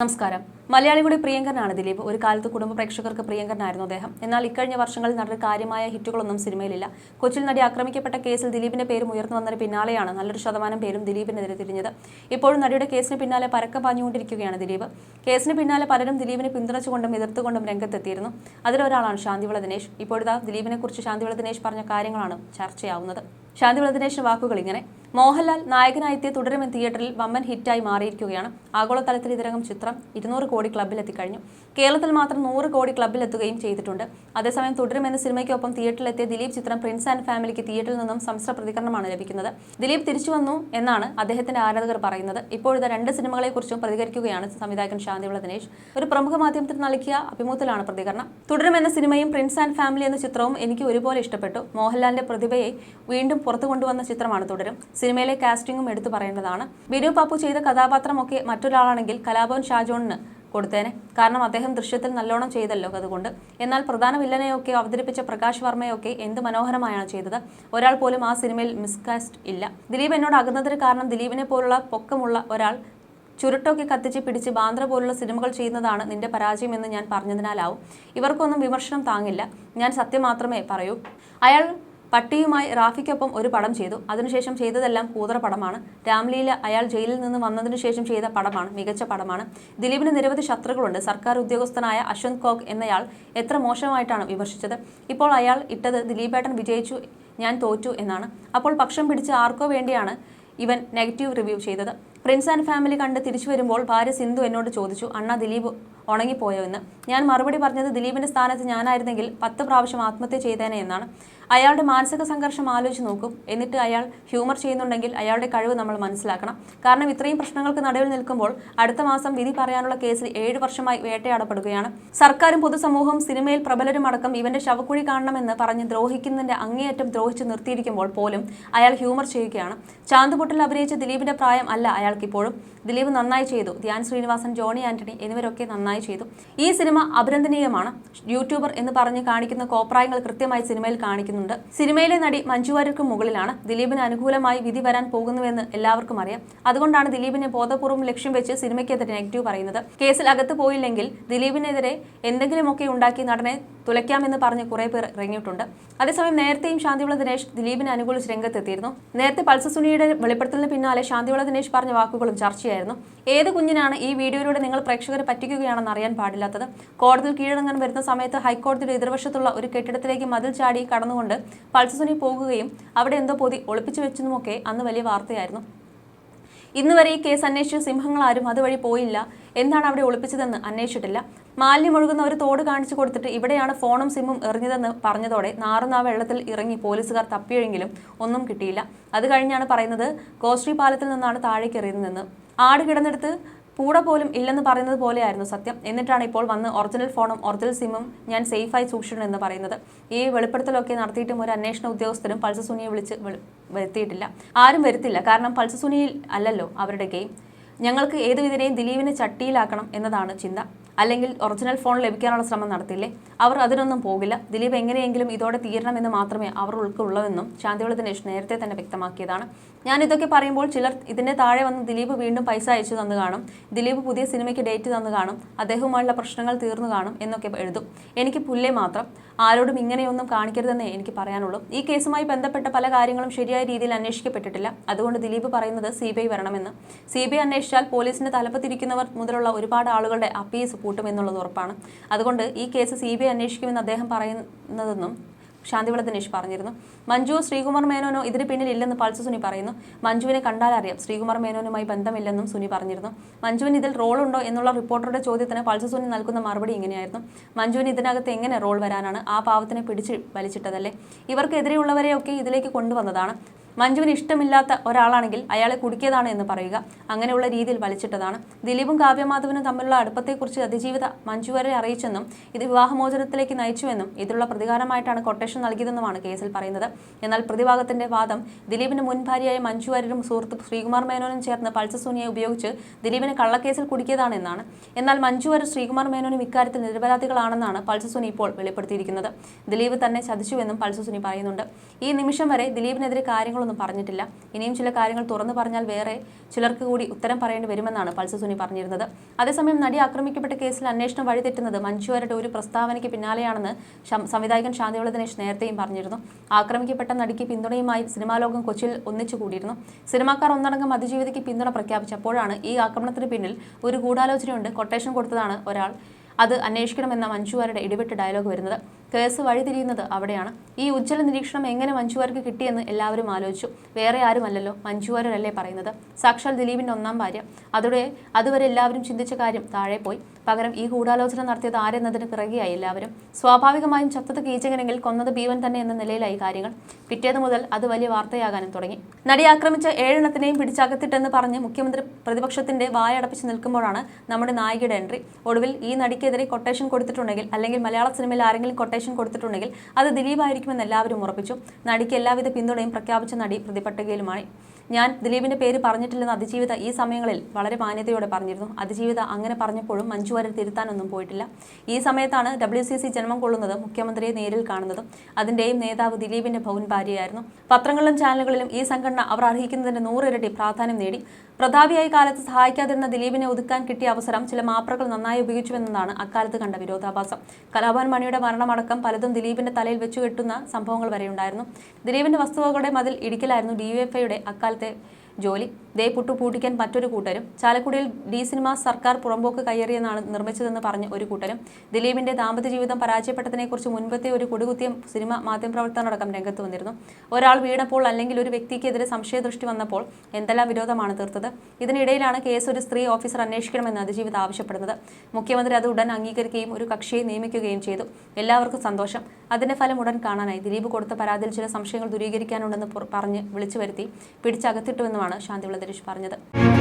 നമസ്കാരം. മലയാളികളുടെ പ്രിയങ്കരനാണ് ദിലീപ്. ഒരു കാലത്ത് കുടുംബ പ്രേക്ഷകർക്ക് പ്രിയങ്കരനായിരുന്നു അദ്ദേഹം. എന്നാൽ ഇക്കഴിഞ്ഞ വർഷങ്ങളിൽ നടന്ന കാര്യമായ ഹിറ്റുകളൊന്നും സിനിമയിലില്ല. കൊച്ചിയിൽ നടി ആക്രമിക്കപ്പെട്ട കേസിൽ ദിലീപിന്റെ പേരും ഉയർന്നു വന്നതിന് പിന്നാലെയാണ് നല്ലൊരു ശതമാനം പേരും ദിലീപിനെതിരെ തിരിഞ്ഞത്. ഇപ്പോഴും നടിയുടെ കേസിന് പിന്നാലെ പരക്കം പാഞ്ഞുകൊണ്ടിരിക്കുകയാണ് ദിലീപ്. കേസിന് പിന്നാലെ പലരും ദിലീപിനെ പിന്തുണച്ചുകൊണ്ടും എതിർത്തുകൊണ്ടും രംഗത്തെത്തിയിരുന്നു. അതിലൊരാളാണ് ശാന്തിവിള ദിനേശ്. ഇപ്പോഴത്തെ ദിലീപിനെ കുറിച്ച് ശാന്തിവിള ദിനേശ് പറഞ്ഞ കാര്യങ്ങളാണ് ചർച്ചയാവുന്നത്. ശാന്തിവിള ദിനേശിന്റെ വാക്കുകൾ ഇങ്ങനെ. മോഹൻലാൽ നായകനായെത്തിയ തുടരുമെന്ന് തിയേറ്ററിൽ വമ്മൻ ഹിറ്റായി മാറിയിരിക്കുകയാണ്. ആഗോളതലത്തിൽ ഇതിനകം ചിത്രം ഇരുന്നൂറ് കോടി ക്ലബ്ബിൽ എത്തിക്കഴിഞ്ഞു കേരളത്തിൽ മാത്രം നൂറ് കോടി ക്ലബിലെത്തുകയും ചെയ്തിട്ടുണ്ട്. അതേസമയം തുടരുമെന്ന സിനിമയ്ക്കൊപ്പം തിയേറ്ററിലെത്തിയ ദിലീപ് ചിത്രം പ്രിൻസ് ആൻഡ് ഫാമിലിക്ക് തിയേറ്ററിൽ നിന്നും സംശ്ര പ്രതികരണമാണ് ലഭിക്കുന്നത്. ദിലീപ് തിരിച്ചു വന്നു എന്നാണ് അദ്ദേഹത്തിന്റെ ആരാധകർ പറയുന്നത്. ഇപ്പോഴത്തെ രണ്ട് സിനിമകളെക്കുറിച്ചും പ്രതികരിക്കുകയാണ് സംവിധായകൻ ശാന്തിവിള ദിനേശ്. ഒരു പ്രമുഖ മാധ്യമത്തിന് നൽകിയ അഭിമുഖത്തിലാണ് പ്രതികരണം. തുടരുമെന്ന സിനിമയും പ്രിൻസ് ആൻഡ് ഫാമിലി എന്ന ചിത്രവും എനിക്ക് ഒരുപോലെ ഇഷ്ടപ്പെട്ടു. മോഹൻലാലിന്റെ പ്രതിഭയെ വീണ്ടും പുറത്തു കൊണ്ടുവന്ന ചിത്രമാണ് തുടരും. സിനിമയിലെ കാസ്റ്റിംഗും എടുത്തു പറയേണ്ടതാണ്. ബിനു പാപ്പു ചെയ്ത കഥാപാത്രമൊക്കെ മറ്റൊരാളാണെങ്കിൽ കലാഭവൻ ഷാജോണിന് കൊടുത്തേനെ. കാരണം അദ്ദേഹം ദൃശ്യത്തിൽ നല്ലോണം ചെയ്തല്ലോ അതുകൊണ്ട്. എന്നാൽ പ്രധാന വില്ലനെയൊക്കെ അവതരിപ്പിച്ച പ്രകാശ് വർമ്മയൊക്കെ എന്ത് മനോഹരമായാണ് ചെയ്തത്. ഒരാൾ പോലും ആ സിനിമയിൽ മിസ്കാസ്റ്റ് ഇല്ല. ദിലീപ് എന്നോട് അകന്നതിന് കാരണം ദിലീപിനെ പോലുള്ള പൊക്കമുള്ള ഒരാൾ ചുരുട്ടൊക്കെ കത്തിച്ച് പിടിച്ച് ബാന്ദ്ര പോലുള്ള സിനിമകൾ ചെയ്യുന്നതാണ് നിന്റെ പരാജയമെന്ന് ഞാൻ പറഞ്ഞതിനാലാവും. ഇവർക്കൊന്നും വിമർശനം താങ്ങില്ല. ഞാൻ സത്യം മാത്രമേ പറയൂ. അയാൾ പട്ടിയുമായി റാഫിക്കൊപ്പം ഒരു പടം ചെയ്തു. അതിനുശേഷം ചെയ്തതെല്ലാം കൂതറ പടമാണ്. രാംലീല അയാൾ ജയിലിൽ നിന്ന് വന്നതിനു ശേഷം ചെയ്ത പടമാണ് മികച്ച പടമാണ്. ദിലീപിന് നിരവധി ശത്രുക്കളുണ്ട്. സർക്കാർ ഉദ്യോഗസ്ഥനായ അശ്വന്ത് കോക് എന്നയാൾ എത്ര മോശമായിട്ടാണ് വിമർശിച്ചത്? ഇപ്പോൾ അയാൾ ഇട്ടത് ദിലീപേട്ടൻ വിജയിച്ചു ഞാൻ തോറ്റു എന്നാണ്. അപ്പോൾ പക്ഷം പിടിച്ച് ആർക്കോ വേണ്ടിയാണ് ഇവൻ നെഗറ്റീവ് റിവ്യൂ ചെയ്തത്. പ്രിൻസ് ആൻഡ് ഫാമിലി കണ്ട് തിരിച്ചു വരുമ്പോൾ ഭാര്യ സിന്ധു എന്നോട് ചോദിച്ചു അണ്ണ ദിലീപ് ഉണങ്ങിപ്പോയോ എന്ന്. ഞാൻ മറുപടി പറഞ്ഞത് ദിലീപിന്റെ സ്ഥാനത്ത് ഞാനായിരുന്നെങ്കിൽ പത്ത് പ്രാവശ്യം ആത്മഹത്യ ചെയ്തേനെ എന്നാണ്. അയാളുടെ മാനസിക സംഘർഷം ആലോചിച്ച് നോക്കും. എന്നിട്ട് അയാൾ ഹ്യൂമർ ചെയ്യുന്നുണ്ടെങ്കിൽ അയാളുടെ കഴിവ് നമ്മൾ മനസ്സിലാക്കണം. കാരണം ഇത്രയും പ്രശ്നങ്ങൾക്ക് നടുവിൽ നിൽക്കുമ്പോൾ അടുത്ത മാസം വിധി പറയാനുള്ള കേസിൽ ഏഴ് വർഷമായി വേട്ടയാടപ്പെടുകയാണ്. സർക്കാരും പൊതുസമൂഹവും സിനിമയിൽ പ്രബലരും അടക്കം ഇവന്റെ ശവക്കുഴി കാണണമെന്ന് പറഞ്ഞ് ദ്രോഹിക്കുന്നതിന്റെ അങ്ങേയറ്റം ദ്രോഹിച്ച് നിർത്തിയിരിക്കുമ്പോൾ പോലും അയാൾ ഹ്യൂമർ ചെയ്യുകയാണ്. ചാന്തുപൊട്ടിൽ അഭിനയിച്ച ദിലീപിന്റെ പ്രായം അല്ല അയാൾക്കിപ്പോഴും. ദിലീപ് നന്നായി ചെയ്തു. ധ്യാൻ ശ്രീനിവാസൻ ജോണി ആന്റണി എന്നിവരൊക്കെ നന്നായി ചെയ്തു. ഈ സിനിമ അഭിനന്ദനീയമാണ്. യൂട്യൂബർ എന്ന് പറഞ്ഞ് കാണിക്കുന്ന കോപ്രായങ്ങൾ കൃത്യമായി സിനിമയിൽ കാണിക്കുന്നുണ്ട്. സിനിമയിലെ നടി മഞ്ജു വാര്യർക്ക് മുകളിലാണ്. ദിലീപിന് അനുകൂലമായി വിധി വരാൻ പോകുന്നുവെന്ന് എല്ലാവർക്കും അറിയാം. അതുകൊണ്ടാണ് ദിലീപിനെ ബോധപൂർവം ലക്ഷ്യം വെച്ച് സിനിമയ്ക്കെതിരെ നെഗറ്റീവ് പറയുന്നത്. കേസിൽ അകത്ത് പോയില്ലെങ്കിൽ ദിലീപിനെതിരെ എന്തെങ്കിലുമൊക്കെ ഉണ്ടാക്കി നടനെ തുലയ്ക്കാമെന്ന് പറഞ്ഞ് കുറേ പേർ ഇറങ്ങിയിട്ടുണ്ട്. അതേസമയം നേരത്തെയും ശാന്തിവിള ദിനേശ് ദിലീപിനെ അനുകൂലിച്ച് രംഗത്തെത്തിയിരുന്നു. നേരത്തെ പൾസ സുനിയുടെ വെളിപ്പെടുത്തലിന് പിന്നാലെ ശാന്തിവിള ദിനേശ് പറഞ്ഞ വാക്കുകളും ചർച്ചയായിരുന്നു. ഏത് കുഞ്ഞിനാണ് ഈ വീഡിയോയിലൂടെ നിങ്ങൾ പ്രേക്ഷകരെ പറ്റിക്കുകയാണെന്ന് അറിയാൻ പാടില്ലാത്തത്? കോടതിയിൽ കീഴടങ്ങാൻ വരുന്ന സമയത്ത് ഹൈക്കോടതിയുടെ എതിർവശത്തുള്ള ഒരു കെട്ടിടത്തിലേക്ക് മതിൽ ചാടി കടന്നുകൊണ്ട് പൾസ സുനി പോകുകയും അവിടെ എന്തോ പൊതി ഒളിപ്പിച്ചു വെച്ചതുമൊക്കെ അന്ന് വലിയ വാർത്തയായിരുന്നു. ഇന്നുവരെ ഈ കേസ് അന്വേഷിച്ച സിംഹങ്ങളാരും അതുവഴി പോയില്ല. എന്താണ് അവിടെ ഒളിപ്പിച്ചതെന്ന് അന്വേഷിച്ചിട്ടില്ല. മാലിന്യം ഒഴുകുന്ന ഒരു തോട് കാണിച്ചു കൊടുത്തിട്ട് ഇവിടെയാണ് ഫോണും സിമ്മും എറിഞ്ഞതെന്ന് പറഞ്ഞതോടെ നാറുന്ന വെള്ളത്തിൽ ഇറങ്ങി പോലീസുകാർ തപ്പിയെങ്കിലും ഒന്നും കിട്ടിയില്ല. അത് കഴിഞ്ഞാണ് പറയുന്നത് കോശ്രീ പാലത്തിൽ നിന്നാണ് താഴേക്ക് എറിയുന്നതെന്ന്. ആട് കിടന്നെടുത്ത് പൂട പോലും ഇല്ലെന്ന് പറയുന്നത് പോലെയായിരുന്നു സത്യം. എന്നിട്ടാണ് ഇപ്പോൾ വന്ന് ഒറിജിനൽ ഫോണും ഒറിജിനൽ സിമ്മും ഞാൻ സേഫായി എന്ന് പറയുന്നത്. ഈ വെളിപ്പെടുത്തലൊക്കെ നടത്തിയിട്ടും ഒരു അന്വേഷണ ഉദ്യോഗസ്ഥരും പൾസ സുനിയെ വിളിച്ച് വരുത്തിയിട്ടില്ല. ആരും വരുത്തില്ല. കാരണം പൾസ സുനിയിൽ അല്ലല്ലോ അവരുടെ ഗെയിം. ഞങ്ങൾക്ക് ഏത് ദിലീപിനെ ചട്ടിയിലാക്കണം എന്നതാണ് ചിന്ത. അല്ലെങ്കിൽ ഒറിജിനൽ ഫോൺ ലഭിക്കാനുള്ള ശ്രമം നടത്തില്ലേ? അവർ അതിനൊന്നും പോകില്ല. ദിലീപ് എങ്ങനെയെങ്കിലും ഇതോടെ തീരണമെന്ന് മാത്രമേ അവർ ഉൾക്കുള്ളതെന്നും ശാന്തിവിള ദിനേശ് നേരത്തെ തന്നെ വ്യക്തമാക്കിയതാണ്. ഞാൻ ഇതൊക്കെ പറയുമ്പോൾ ചിലർ ഇതിന്റെ താഴെ വന്ന് ദിലീപ് വീണ്ടും പൈസ അയച്ചു തന്നു കാണും. ദിലീപ് പുതിയ സിനിമയ്ക്ക് ഡേറ്റ് തന്നു കാണും. അദ്ദേഹവുമായുള്ള പ്രശ്നങ്ങൾ തീർന്നു കാണും എന്നൊക്കെ എഴുതും. എനിക്ക് പുല്ലേ മാത്രം. ആരോടും ഇങ്ങനെയൊന്നും കാണിക്കരുതെന്നേ എനിക്ക് പറയാനുള്ളൂ. ഈ കേസുമായി ബന്ധപ്പെട്ട പല കാര്യങ്ങളും ശരിയായ രീതിയിൽ അന്വേഷിക്കപ്പെട്ടിട്ടില്ല. അതുകൊണ്ട് ദിലീപ് പറയുന്നത് സി ബി ഐ വരണമെന്ന്. സി ബി ഐ അന്വേഷിച്ചാൽ പോലീസിന്റെ തലപ്പത്തിരിക്കുന്നവർ മുതലുള്ള ഒരുപാട് ആളുകളുടെ അപ്പീസ് പൂട്ടുമെന്നുള്ളത് ഉറപ്പാണ്. അതുകൊണ്ട് ഈ കേസ് സി ബി ഐ അന്വേഷിക്കുമെന്ന് അദ്ദേഹം പറയുന്നതെന്നും ശാന്തിവിള ദിനേശ് പറഞ്ഞിരുന്നു. മഞ്ജു ശ്രീകുമാർ മേനോനോ ഇതിന് പിന്നിലില്ലെന്ന് പൾസ് സുനി പറയുന്നു. മഞ്ജുവിനെ കണ്ടാൽ അറിയാം. ശ്രീകുമാർ മേനോനുമായി ബന്ധമില്ലെന്നും സുനി പറഞ്ഞിരുന്നു. മഞ്ജുവിന് ഇതിൽ റോൾ ഉണ്ടോ എന്നുള്ള റിപ്പോർട്ടറുടെ ചോദ്യത്തിന് പൾസ് സുനി നൽകുന്ന മറുപടി ഇങ്ങനെയായിരുന്നു. മഞ്ജുവിന് ഇതിനകത്ത് എങ്ങനെ റോൾ വരാനാണ് ആ പാവത്തിനെ പിടിച്ച് വലിച്ചിട്ടതല്ലേ? ഇവർക്കെതിരെയുള്ളവരെയൊക്കെ ഇതിലേക്ക് കൊണ്ടുവന്നതാണ്. മഞ്ജുവിന് ഇഷ്ടമില്ലാത്ത ഒരാളാണെങ്കിൽ അയാളെ കുടുക്കിയതാണ് എന്ന് പറയുക. അങ്ങനെയുള്ള രീതിയിൽ വലിച്ചിട്ടതാണ്. ദിലീപും കാവ്യമാധവനും തമ്മിലുള്ള അടുപ്പത്തെക്കുറിച്ച് അതിജീവിത മഞ്ജു വരെ അറിയിച്ചെന്നും ഇത് വിവാഹമോചനത്തിലേക്ക് നയിച്ചുവെന്നും ഇതിലുള്ള പ്രതികാരമായിട്ടാണ് കൊട്ടേഷൻ നൽകിയതെന്നുമാണ് കേസിൽ പറയുന്നത്. എന്നാൽ പ്രതിഭാഗത്തിന്റെ വാദം ദിലീപിന്റെ മുൻ ഭാര്യയായ മഞ്ജു വാര്യരും സുഹൃത്ത് ശ്രീകുമാർ മേനോനും ചേർന്ന് പൾസസൂനിയെ ഉപയോഗിച്ച് ദിലീപിനെ കള്ളക്കേസിൽ കുടുക്കിയതാണ് എന്നാണ്. എന്നാൽ മഞ്ജു വാര്യർ ശ്രീകുമാർ മേനോനും ഇക്കാര്യത്തിൽ നിരപരാധികളാണെന്നാണ് പൾസസുനി ഇപ്പോൾ വെളിപ്പെടുത്തിയിരിക്കുന്നത്. ദിലീപ് തന്നെ ചതിച്ചുവെന്നും പൾസസുനി പറയുന്നുണ്ട്. ഈ നിമിഷം വരെ ദിലീപിനെതിരെ കാര്യങ്ങളൊന്നും കാര്യങ്ങളൊന്നും പറഞ്ഞിട്ടില്ല. ഇനിയും ചില കാര്യങ്ങൾ തുറന്നു പറഞ്ഞാൽ വേറെ ചിലർക്ക് കൂടി ഉത്തരം പറയേണ്ടി വരുമെന്നാണ് പൾസ സുനി പറഞ്ഞിരുന്നത്. അതേസമയം നടി ആക്രമിക്കപ്പെട്ട കേസിൽ അന്വേഷണം വഴിതെറ്റുന്നത് മഞ്ജുവാരുടെ ഒരു പ്രസ്താവനയ്ക്ക് പിന്നാലെയാണെന്ന് സംവിധായകൻ ശാന്തിയുള്ള ദിനേശ് നേരത്തെയും പറഞ്ഞിരുന്നു. ആക്രമിക്കപ്പെട്ട നടിക്ക് പിന്തുണയുമായി സിനിമാ ലോകം കൊച്ചിയിൽ ഒന്നിച്ചു കൂടിയിരുന്നു. സിനിമാക്കാർ ഒന്നടങ്കം അതിജീവിതയ്ക്ക് പിന്തുണ പ്രഖ്യാപിച്ചപ്പോഴാണ് ഈ ആക്രമണത്തിന് പിന്നിൽ ഒരു ഗൂഢാലോചനയുണ്ട്. കൊട്ടേഷൻ കൊടുത്തതാണ് ഒരാൾ. അത് അന്വേഷിക്കണമെന്ന മഞ്ജുവാരുടെ ഇടിവിട്ട് ഡയലോഗ് വരുന്നത്. കേസ് വഴിതിരിയുന്നത് അവിടെയാണ്. ഈ ഉജ്ജ്വല നിരീക്ഷണം എങ്ങനെ മഞ്ജുവാർക്ക് കിട്ടിയെന്ന് എല്ലാവരും ആലോചിച്ചു. വേറെ ആരുമല്ലല്ലോ മഞ്ജുവാരല്ലേ പറയുന്നത്. സാക്ഷാൽ ദിലീപിന്റെ ഒന്നാം ഭാര്യ. അതോടെ അതുവരെ എല്ലാവരും ചിന്തിച്ച കാര്യം താഴെ പോയി പകരം ഈ ഗൂഢാലോചന നടത്തിയത് ആരെന്നതിന് പിറകെയായി എല്ലാവരും. സ്വാഭാവികമായും ചത്തത് കീചകനെങ്കിൽ കൊന്നത് ഭീവൻ തന്നെ എന്ന നിലയിലായി കാര്യങ്ങൾ. പിറ്റേത് മുതൽ അത് വലിയ വാർത്തയാകാനും തുടങ്ങി. നടി ആക്രമിച്ച ഏഴെണ്ണത്തിനെയും പിടിച്ചകത്തിട്ടെന്ന് പറഞ്ഞ് മുഖ്യമന്ത്രി പ്രതിപക്ഷത്തിന്റെ വായടപ്പിച്ച് നിൽക്കുമ്പോഴാണ് നമ്മുടെ നായികയുടെ എൻട്രി. ഒടുവിൽ ഈ നടിക്കെതിരെ കൊട്ടേഷൻ കൊടുത്തിട്ടുണ്ടെങ്കിൽ അല്ലെങ്കിൽ മലയാള സിനിമയിൽ ആരെങ്കിലും കൊട്ടേഷൻ കൊടുത്തിട്ടുണ്ടെങ്കിൽ അത് ദിലീപായിരിക്കുമെന്ന് എല്ലാവരും ഉറപ്പിച്ചു. നടിക്ക് എല്ലാവിധ പിന്തുണയും പ്രഖ്യാപിച്ച നടി പ്രതിപട്ടികയിലുമാണ് ഞാൻ ദിലീപിന്റെ പേര് പറഞ്ഞിട്ടില്ലെന്ന് അതിജീവിത ഈ സമയങ്ങളിൽ വളരെ മാന്യതയോടെ പറഞ്ഞിരുന്നു. അതിജീവിത അങ്ങനെ പറഞ്ഞപ്പോഴും മഞ്ജു വാര്യർ തിരുത്താനൊന്നും പോയിട്ടില്ല. ഈ സമയത്താണ് ഡബ്ല്യു സി സി ജന്മം കൊള്ളുന്നത് മുഖ്യമന്ത്രിയെ നേരിൽ കാണുന്നതും അതിന്റെയും നേതാവ് ദിലീപിന്റെ ഭവൻ ഭാര്യയായിരുന്നു. പത്രങ്ങളിലും ചാനലുകളിലും ഈ സംഘടന അവർ അർഹിക്കുന്നതിന്റെ നൂറിരട്ടി പ്രാധാന്യം നേടി. പ്രതാപിയായി കാലത്ത് സഹായിക്കാതിരുന്ന ദിലീപിനെ ഒതുക്കാൻ കിട്ടിയ അവസരം ചില മാപ്രകൾ നന്നായി ഉപയോഗിച്ചുവെന്നതാണ് അക്കാലത്ത് കണ്ട വിരോധാഭാസം. കലാഭവൻ മണിയുടെ മരണമടക്കം പലതും ദിലീപിന്റെ തലയിൽ വെച്ചു കെട്ടുന്ന സംഭവങ്ങൾ വരെയുണ്ടായിരുന്നു. ദിലീപിന്റെ വസ്തുവകളുടെ മതിൽ ഇടിക്കലായിരുന്നു ഡിവൈഎഫ്ഐയുടെ അക്കാലത്തെ ജോലി ദേ പുട്ടു പൂട്ടിക്കാൻ മറ്റൊരു കൂട്ടരും. ചാലക്കുടിയിൽ ഡി സിനിമ സർക്കാർ പുറമ്പോക്ക് കയ്യേറിയെന്നാണ് നിർമ്മിച്ചതെന്ന് പറഞ്ഞ ഒരു കൂട്ടരും. ദിലീപിന്റെ ദാമ്പത്യ ജീവിതം പരാജയപ്പെട്ടതിനെക്കുറിച്ച് മുൻപത്തെ ഒരു കൊടികുത്തിയ സിനിമ മാധ്യമപ്രവർത്തകരടക്കം രംഗത്ത് വന്നിരുന്നു. ഒരാൾ വീണപ്പോൾ അല്ലെങ്കിൽ ഒരു വ്യക്തിക്കെതിരെ സംശയദൃഷ്ടി വന്നപ്പോൾ എന്തെല്ലാം വിരോധമാണ് തീർത്തത്? ഇതിനിടയിലാണ് കേസ് ഒരു സ്ത്രീ ഓഫീസർ അന്വേഷിക്കണമെന്ന് അതിജീവിത ആവശ്യപ്പെടുന്നത്. മുഖ്യമന്ത്രി അത് ഉടൻ അംഗീകരിക്കുകയും ഒരു കക്ഷിയെ നിയമിക്കുകയും ചെയ്തു. എല്ലാവർക്കും സന്തോഷം. അതിന്റെ ഫലം ഉടൻ കാണാനായി ദിലീപ് കൊടുത്ത പരാതിയിൽ ചില സംശയങ്ങൾ ദൂരീകരിക്കാനുണ്ടെന്ന് പുറ- പറഞ്ഞ് വിളിച്ചു വരുത്തി പിടിച്ചകത്തിട്ടുവെന്നുമാണ് ശാന്തിവിള ദിനേശ് പറഞ്ഞത്